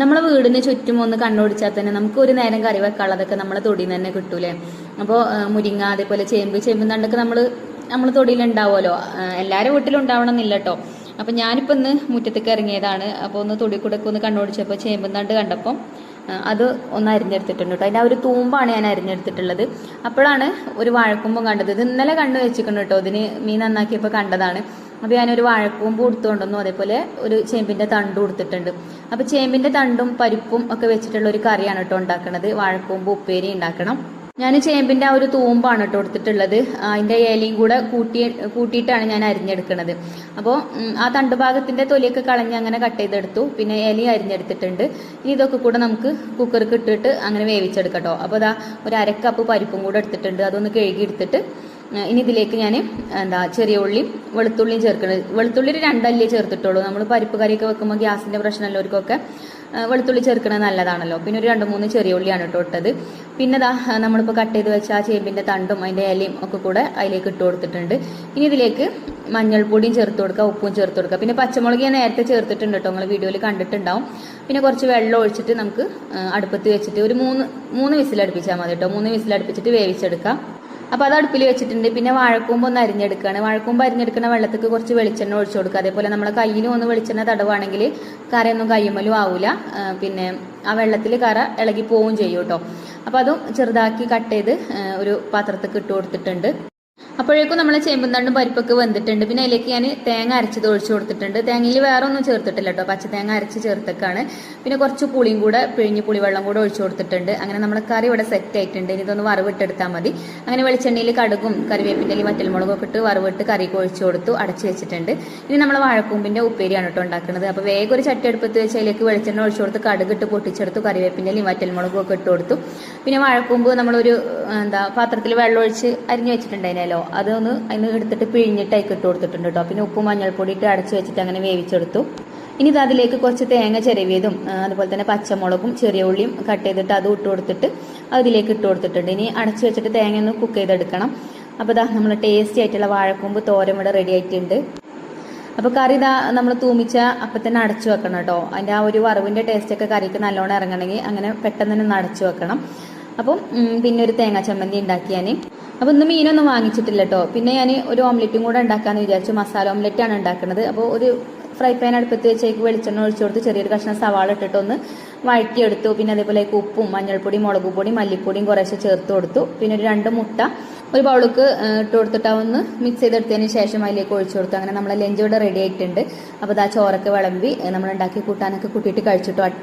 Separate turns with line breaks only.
നമ്മളെ വീടിന് ചുറ്റും ഒന്ന് കണ്ണോടിച്ചാൽ തന്നെ നമുക്ക് ഒരു നേരം കറി വെക്കാനുള്ളതൊക്കെ നമ്മളെ തൊടിയിൽ നിന്ന് തന്നെ കിട്ടൂലേ? അപ്പോൾ മുരിങ്ങ അതേപോലെ ചേമ്പ് ചേമ്പ് തണ്ടൊക്കെ നമ്മൾ നമ്മൾ തൊടിയിൽ ഉണ്ടാവുമല്ലോ? എല്ലാവരും വീട്ടിലും ഉണ്ടാവണം എന്നില്ല കേട്ടോ അപ്പം ഞാനിപ്പോൾ ഇന്ന് മുറ്റത്തേക്ക് ഇറങ്ങിയതാണ്. അപ്പോൾ ഒന്ന് തൊടി കൂടെ ഒന്ന് കണ്ണോടിച്ചപ്പോൾ ചേമ്പ് തണ്ട് കണ്ടപ്പം അത് ഒന്ന് അരിഞ്ഞെടുത്തിട്ടുണ്ട് കേട്ടോ അതിന്റെ ആ ഒരു തൂമ്പാണ് ഞാൻ അരിഞ്ഞെടുത്തിട്ടുള്ളത്. അപ്പോഴാണ് ഒരു വാഴക്കുമ്പം കണ്ടത്. ഇത് ഇന്നലെ കണ്ടു വെച്ചിട്ടുണ്ട് കേട്ടോ ഇതിന് മീൻ നന്നാക്കിയപ്പോൾ കണ്ടതാണ്. അപ്പോൾ ഞാനൊരു വാഴക്കൂമ്പ് കൊടുത്തുകൊണ്ടുവന്നു അതേപോലെ ഒരു ചേമ്പിന്റെ തണ്ടും കൊടുത്തിട്ടുണ്ട് അപ്പോൾ ചേമ്പിന്റെ തണ്ടും പരിപ്പും ഒക്കെ വെച്ചിട്ടുള്ള ഒരു കറിയാണ് കേട്ടോ ഉണ്ടാക്കണത്. വാഴക്കൂമ്പ് ഉപ്പേരി ഉണ്ടാക്കണം. ഞാൻ ചേമ്പിന്റെ ആ ഒരു തൂമ്പാണ് കേട്ടോ എടുത്തിട്ടുള്ളത് അതിന്റെ ഇലയും കൂടെ കൂട്ടി കൂട്ടിയിട്ടാണ് ഞാൻ അരിഞ്ഞെടുക്കുന്നത് അപ്പോൾ ആ തണ്ട് ഭാഗത്തിന്റെ തൊലിയൊക്കെ കളഞ്ഞ് അങ്ങനെ കട്ട് ചെയ്തെടുത്തു. പിന്നെ ഇലയും അരിഞ്ഞെടുത്തിട്ടുണ്ട്. ഇനി ഇതൊക്കെ കൂടെ നമുക്ക് കുക്കർക്ക് ഇട്ടിട്ട് അങ്ങനെ വേവിച്ചെടുക്കട്ടോ അപ്പോൾ അതാ ഒരു അരക്കപ്പ് പരിപ്പും കൂടെ എടുത്തിട്ടുണ്ട്. അതൊന്ന് കഴുകി എടുത്തിട്ട് ഇനി ഇതിലേക്ക് ഞാൻ എന്താ ചെറിയ ഉള്ളിയും വെളുത്തുള്ളിയും ചേർക്കുന്നത് വെളുത്തുള്ളി ഒരു രണ്ടല്ലേ ചേർത്തിട്ടുള്ളൂ. നമ്മൾ പരിപ്പ് കറിയൊക്കെ വെക്കുമ്പോൾ ഗ്യാസിന്റെ പ്രശ്നമുള്ളവർക്കൊക്കെ വെളുത്തുള്ളി ചേർക്കണത് നല്ലതാണല്ലോ. പിന്നെ ഒരു രണ്ട് മൂന്ന് ചെറിയ ഉള്ളിയാണ് കേട്ടോ ഇട്ടത്. പിന്നെ ദാ നമ്മളിപ്പോൾ കട്ട് ചെയ്ത് വെച്ച ആ ചേമ്പിന്റെ തണ്ടും അതിന്റെ ഇലയും ഒക്കെ കൂടെ അതിലേക്ക് ഇട്ട് കൊടുത്തിട്ടുണ്ട്. ഇനി ഇതിലേക്ക് മഞ്ഞൾപ്പൊടിയും ചേർത്ത് കൊടുക്കുക ഉപ്പും ചേർത്ത് കൊടുക്കുക. പിന്നെ പച്ചമുളക് ഞാൻ നേരത്തെ ചേർത്തിട്ടുണ്ട് കേട്ടോ നിങ്ങൾ വീഡിയോയിൽ കണ്ടിട്ടുണ്ടാവും. പിന്നെ കുറച്ച് വെള്ളം ഒഴിച്ചിട്ട് നമുക്ക് അടുപ്പത്ത് വെച്ചിട്ട് ഒരു മൂന്ന് മൂന്ന് വിസിലടുപ്പിച്ചാൽ മതി കേട്ടോ മൂന്ന് വിസിലടുപ്പിച്ചിട്ട് വേവിച്ചെടുക്കാം. അപ്പോൾ അത് അടുപ്പിൽ വെച്ചിട്ടുണ്ട്. പിന്നെ വാഴക്കൂമ്പ് ഒന്ന് അരിഞ്ഞെടുക്കുകയാണ് വാഴക്കൂമ്പ് അരിഞ്ഞെടുക്കുന്ന വെള്ളത്തേക്ക് കുറച്ച് വെളിച്ചെണ്ണ ഒഴിച്ചു കൊടുക്കുക. അതേപോലെ നമ്മൾ കയ്യിലും ഒന്ന് വെളിച്ചെണ്ണ തടവാണെങ്കിൽ കറയൊന്നും കയ്യുമ്മലും ആവില്ല പിന്നെ ആ വെള്ളത്തിൽ കറ ഇളകി പോവുകയും ചെയ്യും കേട്ടോ അപ്പോൾ അതും ചെറുതാക്കി കട്ട് ചെയ്ത് ഒരു പാത്രത്തേക്ക് ഇട്ട് കൊടുത്തിട്ടുണ്ട്. അപ്പോഴേക്കും നമ്മളെ ചേമ്പും തണ്ടും പരിപ്പൊക്കെ വെന്തിട്ടുണ്ട്. പിന്നെ അതിലേക്ക് ഞാൻ തേങ്ങ അരച്ചത് ഒഴിച്ചു കൊടുത്തിട്ടുണ്ട്. തേങ്ങയിൽ വേറെ ഒന്നും ചേർത്തിട്ടില്ല കേട്ടോ. പച്ച തേങ്ങ അരച്ച് ചേർത്തേക്കാണ്. പിന്നെ കുറച്ച് പുളിയും കൂടെ പിഴിഞ്ഞ് പുളിവെള്ളം കൂടെ ഒഴിച്ചു കൊടുത്തിട്ടുണ്ട്. അങ്ങനെ നമ്മൾ കറി ഇവിടെ സെറ്റ് ആയിട്ടുണ്ട്. ഇനി ഇതൊന്ന് വറവിട്ടെടുത്താൽ മതി. അങ്ങനെ വെളിച്ചെണ്ണയിൽ കടുകും കറിവേപ്പിന്റെ വറ്റൽമുളകും ഒക്കെ ഇട്ട് വറവിട്ട് കറി ഒഴിച്ചു കൊടുത്തു അടച്ചു വെച്ചിട്ടുണ്ട്. ഇനി നമ്മൾ വാഴക്കൂമ്പിന്റെ ഉപ്പേരിയാണ് കേട്ടോ ഉണ്ടാക്കുന്നത്. അപ്പോൾ വേഗം ഒരു ചട്ടി അടുപ്പത്ത് വെച്ച് അതിലേക്ക് വെളിച്ചെണ്ണ ഒഴിച്ചു കൊടുത്ത് കടുകിട്ട് പൊട്ടിച്ചെടുത്തു. കറിവേപ്പിന്റെ വറ്റൽമുളകും ഒക്കെ ഇട്ട് കൊടുത്തു. പിന്നെ വാഴക്കൂമ്പ് നമ്മളൊരു എന്താ പാത്രത്തിൽ വെള്ളം ഒഴിച്ച് അരിഞ്ഞു വെച്ചിട്ടുണ്ടായിരുന്നല്ലോ. അതൊന്ന് അതിന് എടുത്തിട്ട് പിഴിഞ്ഞിട്ട് അതിൽ ഇട്ട് കൊടുത്തിട്ടുണ്ട് കേട്ടോ പിന്നെ ഉപ്പും മഞ്ഞൾപ്പൊടി ഇട്ട് അടച്ച് വെച്ചിട്ട് അങ്ങനെ വേവിച്ചെടുത്തു. ഇനി ഇത് അതിലേക്ക് കുറച്ച് തേങ്ങ ചിരവിയതും അതുപോലെ തന്നെ പച്ചമുളകും ചെറിയ ഉള്ളിയും കട്ട് ചെയ്തിട്ട് അതും ഇട്ട് കൊടുത്തിട്ട് അതിലേക്ക് ഇട്ട് കൊടുത്തിട്ടുണ്ട്. ഇനി അടച്ച് വെച്ചിട്ട് തേങ്ങ ഒന്ന് കുക്ക് ചെയ്തെടുക്കണം. അപ്പോൾ ഇതാ നമ്മൾ ടേസ്റ്റി ആയിട്ടുള്ള വാഴക്കൂമ്പ് തോരൻ ഇവിടെ റെഡി ആയിട്ടുണ്ട്. അപ്പോൾ കറി ഇതാ നമ്മൾ തൂമിച്ച അപ്പം തന്നെ അടച്ചു വെക്കണം കേട്ടോ അതിന്റെ ആ ഒരു വറവിന്റെ ടേസ്റ്റൊക്കെ കറിക്ക് നല്ലോണം ഇറങ്ങണമെങ്കിൽ അങ്ങനെ പെട്ടെന്ന് തന്നെ ഒന്ന് അടച്ചു വെക്കണം. അപ്പം പിന്നെ ഒരു തേങ്ങാ ചമ്മന്തി ഉണ്ടാക്കി ഞാൻ അപ്പോൾ ഇന്ന് മീനൊന്നും വാങ്ങിച്ചിട്ടില്ല കേട്ടോ പിന്നെ ഞാൻ ഒരു ഓംലെറ്റും കൂടെ ഉണ്ടാക്കാമെന്ന് വിചാരിച്ചു. മസാല ഓംലെറ്റാണ് ഉണ്ടാക്കുന്നത് അപ്പോൾ ഒരു ഫ്രൈ പാൻ അടുപ്പത്ത് വെച്ചേക്ക് വെളിച്ചെണ്ണ ഒഴിച്ചു കൊടുത്ത് ചെറിയൊരു കഷ്ണം സവാള ഇട്ടിട്ട് ഒന്ന് വഴറ്റിയെടുത്തു. പിന്നെ അതേപോലെ ഉപ്പും മഞ്ഞൾപ്പൊടി മുളക് പൊടി മല്ലിപ്പൊടിയും കുറേശ്ശെ ചേർത്ത് കൊടുത്തു. പിന്നെ ഒരു രണ്ട് മുട്ട ഒരു ബൗൾക്ക് ഇട്ട് കൊടുത്തിട്ട് ഒന്ന് മിക്സ് ചെയ്തെടുത്തതിന് ശേഷം അതിലേക്ക് ഒഴിച്ചു കൊടുത്തു. അങ്ങനെ നമ്മളെ ലഞ്ച് ഇവിടെ റെഡി ആയിട്ടുണ്ട്. അപ്പോൾ ആ ചോറൊക്കെ വിളമ്പി നമ്മൾ ഉണ്ടാക്കി കൂട്ടാനൊക്കെ കൂട്ടിയിട്ട് കഴിച്ചിട്ടു.